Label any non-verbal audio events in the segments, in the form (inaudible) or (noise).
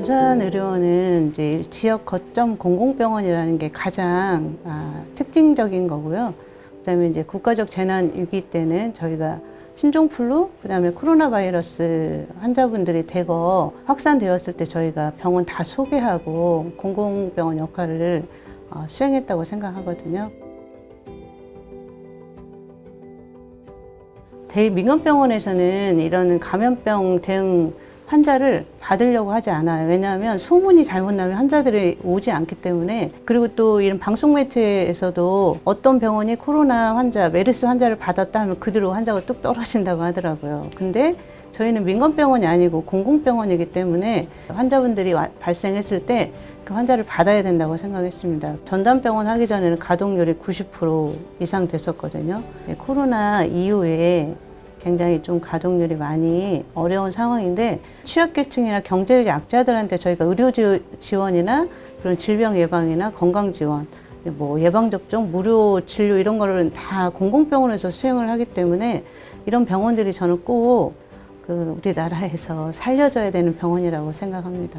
군산의료원은 이제 지역 거점 공공병원이라는 게 가장 아, 특징적인 거고요. 그다음에 이제 국가적 재난 위기 때는 저희가 신종플루, 그다음에 코로나 바이러스 환자분들이 대거 확산되었을 때 저희가 병원 다 소개하고 공공병원 역할을 어, 수행했다고 생각하거든요. 대민간병원에서는 이런 감염병 대응 환자를 받으려고 하지 않아요. 왜냐하면 소문이 잘못 나면 환자들이 오지 않기 때문에 그리고 또 이런 방송 매체에서도 어떤 병원이 코로나 환자, 메르스 환자를 받았다 하면 그대로 환자가 뚝 떨어진다고 하더라고요. 근데 저희는 민간병원이 아니고 공공병원이기 때문에 환자분들이 와- 발생했을 때 그 환자를 받아야 된다고 생각했습니다. 전담병원 하기 전에는 가동률이 90% 이상 됐었거든요. 네, 코로나 이후에 굉장히 좀 가동률이 많이 어려운 상황인데 취약계층이나 경제적 약자들한테 저희가 의료 지- 지원이나 그런 질병 예방이나 건강 지원, 뭐 예방 접종, 무료 진료 이런 거를 다 공공병원에서 수행을 하기 때문에 이런 병원들이 저는 꼭 그 우리나라에서 (laughs) 살려져야 되는 병원이라고 생각합니다.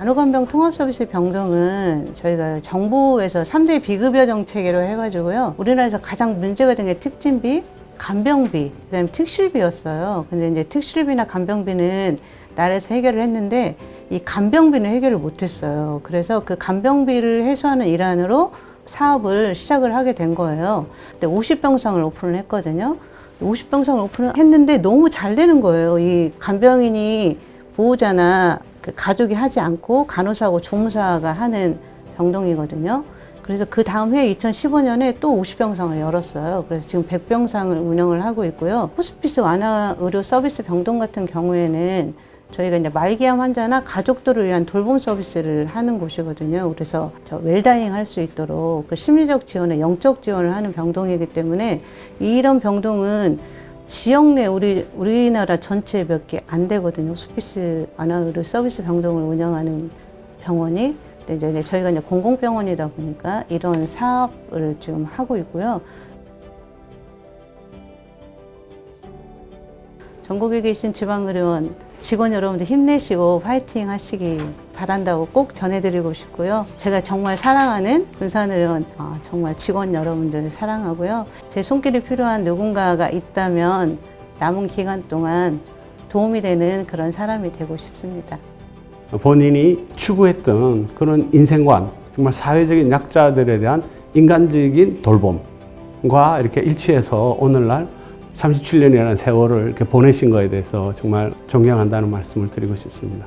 간호간병 통합서비스 병동은 저희가 정부에서 3대 비급여 정책으로 해가지고요. 우리나라에서 가장 문제가 된 게 특진비, 간병비, 그다음에 특실비였어요. 근데 이제 특실비나 간병비는 나라에서 해결을 했는데 이 간병비는 해결을 못했어요. 그래서 그 간병비를 해소하는 일환으로 사업을 시작을 하게 된 거예요. 근데 50병상을 오픈을 했거든요. 50병상을 오픈을 했는데 너무 잘 되는 거예요. 이 간병인이 보호자나 그 가족이 하지 않고 간호사하고 조무사가 하는 병동이거든요. 그래서 그 다음 해에 2015년에 또 50병상을 열었어요. 그래서 지금 100병상을 운영을 하고 있고요. 호스피스 완화 의료 서비스 병동 같은 경우에는 저희가 이제 말기암 환자나 가족들을 위한 돌봄 서비스를 하는 곳이거든요. 그래서 저 웰다잉 할 수 있도록 그 심리적 지원에 영적 지원을 하는 병동이기 때문에 이런 병동은 지역 내 우리 우리나라 전체에 몇개 안 되거든요. 호스피스 완화 의료 서비스 병동을 운영하는 병원이 이제 저희가 이제 공공병원이다 보니까 이런 사업을 지금 하고 있고요. 전국에 계신 지방의료원 직원 여러분들 힘내시고 파이팅 하시기 바란다고 꼭 전해드리고 싶고요. 제가 정말 사랑하는 군산의료원 어, 정말 직원 여러분들 사랑하고요. 제 손길이 필요한 누군가가 있다면 남은 기간 동안 도움이 되는 그런 사람이 되고 싶습니다. 본인이 추구했던 그런 인생관, 정말 사회적인 약자들에 대한 인간적인 돌봄과 이렇게 일치해서 오늘날 37년이라는 세월을 이렇게 보내신 거에 대해서 정말 존경한다는 말씀을 드리고 싶습니다.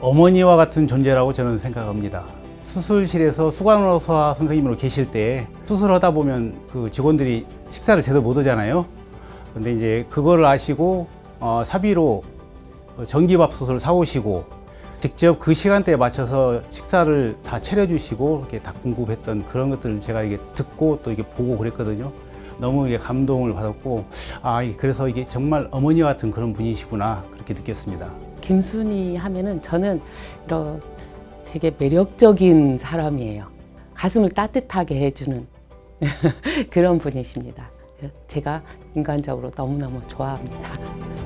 어머니와 같은 존재라고 저는 생각합니다. 수술실에서 수간호사 선생님으로 계실 때 수술하다 보면 그 직원들이 식사를 제대로 못 하잖아요. 근데 이제 그거를 아시고 어, 사비로 전기밥솥을 사오시고 직접 그 시간대에 맞춰서 식사를 다 차려주시고 이렇게 다 공급했던 그런 것들을 제가 이게 듣고 또 이게 보고 그랬거든요. 너무 이게 감동을 받았고 아 이- 그래서 이게 정말 어머니 같은 그런 분이시구나 그렇게 느꼈습니다. 김순희 하면은 저는 이런 되게 매력적인 사람이에요. 가슴을 따뜻하게 해주는 (laughs) 그런 분이십니다. 제가 인간적으로 너무너무 좋아합니다.